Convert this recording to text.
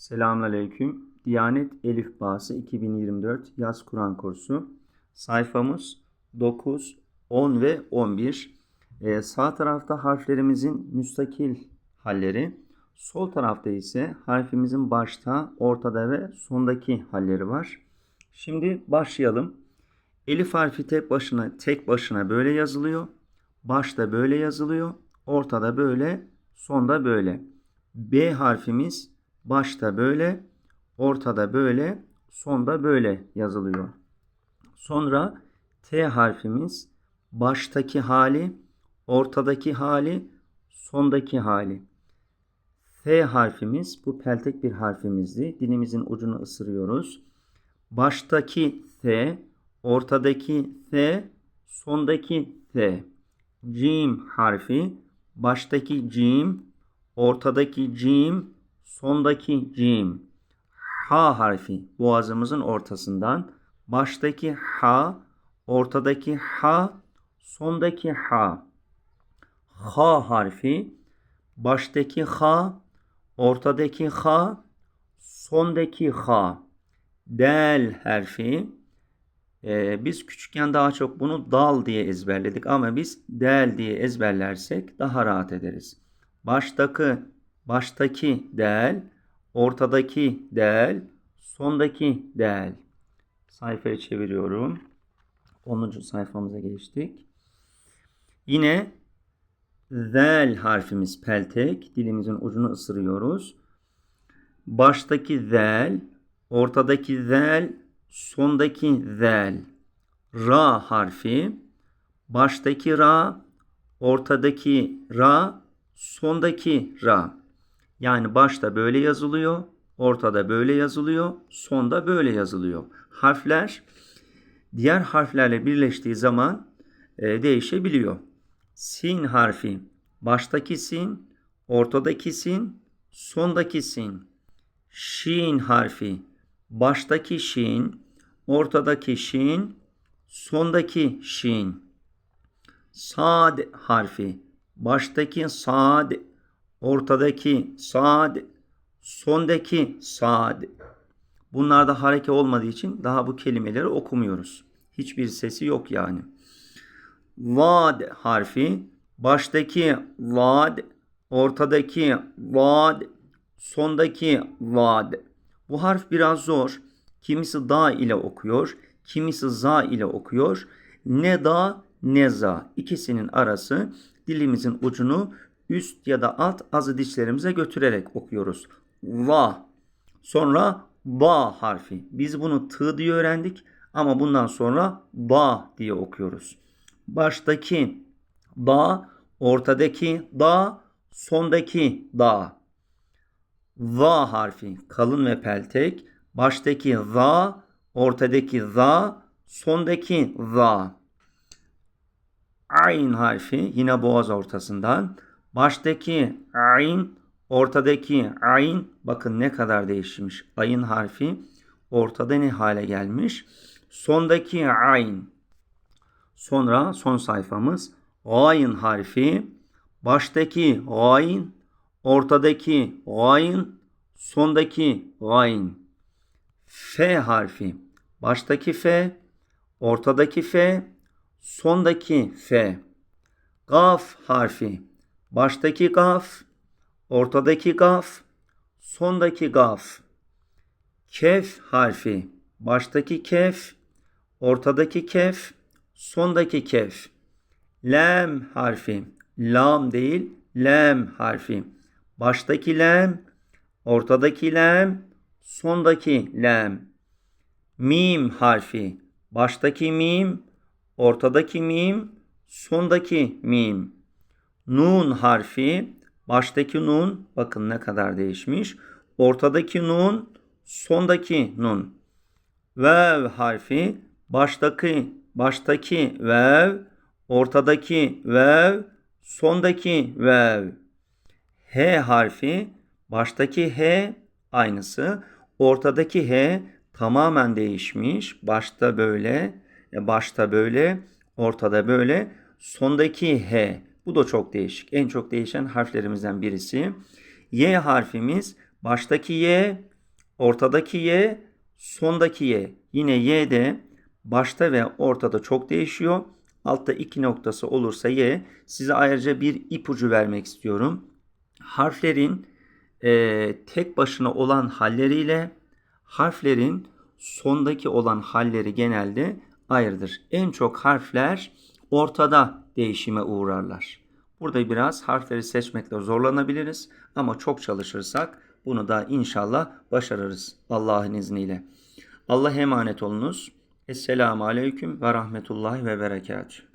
Selamünaleyküm. Diyanet Elif Bağısı 2024 Yaz Kur'an kursu. Sayfamız 9, 10 ve 11. Ee, sağ tarafta harflerimizin müstakil halleri. Sol tarafta ise harfimizin başta, ortada ve sondaki halleri var. Şimdi başlayalım. Elif harfi tek başına tek başına böyle yazılıyor. Başta böyle yazılıyor. Ortada böyle, sonda böyle. B harfimiz başta böyle, ortada böyle, sonda böyle yazılıyor. Sonra T harfimiz baştaki hali, ortadaki hali, sondaki hali. F harfimiz bu peltek bir harfimizdi. Dilimizin ucunu ısırıyoruz. Baştaki F, ortadaki F, sondaki F. Cim harfi, baştaki cim, ortadaki cim, sondaki cim. H harfi boğazımızın ortasından, baştaki H, ortadaki H, sondaki H. H harfi, baştaki H, ortadaki H, sondaki H. Del harfi, ee, biz küçükken daha çok bunu dal diye ezberledik ama biz del diye ezberlersek daha rahat ederiz. Baştaki baştaki del, ortadaki del, sondaki del. Sayfayı çeviriyorum. 10. sayfamıza geçtik. Yine zel harfimiz peltek. Dilimizin ucunu ısırıyoruz. Baştaki zel, ortadaki zel, sondaki zel. Ra harfi, baştaki ra, ortadaki ra, sondaki ra. Yani başta böyle yazılıyor, ortada böyle yazılıyor, sonda böyle yazılıyor. Harfler diğer harflerle birleştiği zaman e, değişebiliyor. Sin harfi, baştaki sin, ortadaki sin, sondaki sin. Şin harfi, baştaki şin, ortadaki şin, sondaki şin. Sad harfi, baştaki sad, ortadaki sad, sondaki sad. Bunlarda hareke olmadığı için daha bu kelimeleri okumuyoruz. Hiçbir sesi yok yani. Vad harfi, baştaki vad, ortadaki vad, sondaki vad. Bu harf biraz zor. Kimisi da ile okuyor, kimisi za ile okuyor. Ne da ne za. İkisinin arası dilimizin ucunu üst ya da alt azı dişlerimize götürerek okuyoruz. Va. Sonra ba harfi. Biz bunu tı diye öğrendik ama bundan sonra ba diye okuyoruz. Baştaki ba, ortadaki da, sondaki da. Va harfi kalın ve peltek. Baştaki za, ortadaki za, sondaki za. Ayn harfi yine boğaz ortasından. Baştaki ayn, ortadaki ayn. Bakın ne kadar değişmiş. Ayın harfi ortada ne hale gelmiş. Sondaki ayn. Sonra son sayfamız ayn harfi. Baştaki ayn, ortadaki ayn, sondaki ayn. F harfi. Baştaki F, ortadaki F, sondaki F. Gaf harfi. Baştaki gaf, ortadaki gaf, sondaki gaf. Kef harfi. Baştaki kef, ortadaki kef, sondaki kef. Lam harfi. Lam değil, lam harfi. Baştaki lam, ortadaki lam, sondaki lam. Mim harfi. Baştaki mim, ortadaki mim, sondaki mim. Nun harfi, baştaki nun, bakın ne kadar değişmiş. Ortadaki nun, sondaki nun. Vev harfi, baştaki baştaki vev, ortadaki vev, sondaki vev. H harfi, baştaki H aynısı, ortadaki H tamamen değişmiş. Başta böyle, e, başta böyle, ortada böyle, sondaki H. Bu da çok değişik. En çok değişen harflerimizden birisi. Y harfimiz baştaki Y, ortadaki Y, sondaki Y. Yine Y de başta ve ortada çok değişiyor. Altta iki noktası olursa Y. Size ayrıca bir ipucu vermek istiyorum. Harflerin e, tek başına olan halleriyle harflerin sondaki olan halleri genelde ayrıdır. En çok harfler ortada değişime uğrarlar. Burada biraz harfleri seçmekle zorlanabiliriz ama çok çalışırsak bunu da inşallah başarırız Allah'ın izniyle. Allah'a emanet olunuz. Esselamu Aleyküm ve Rahmetullahi ve Berekatühü.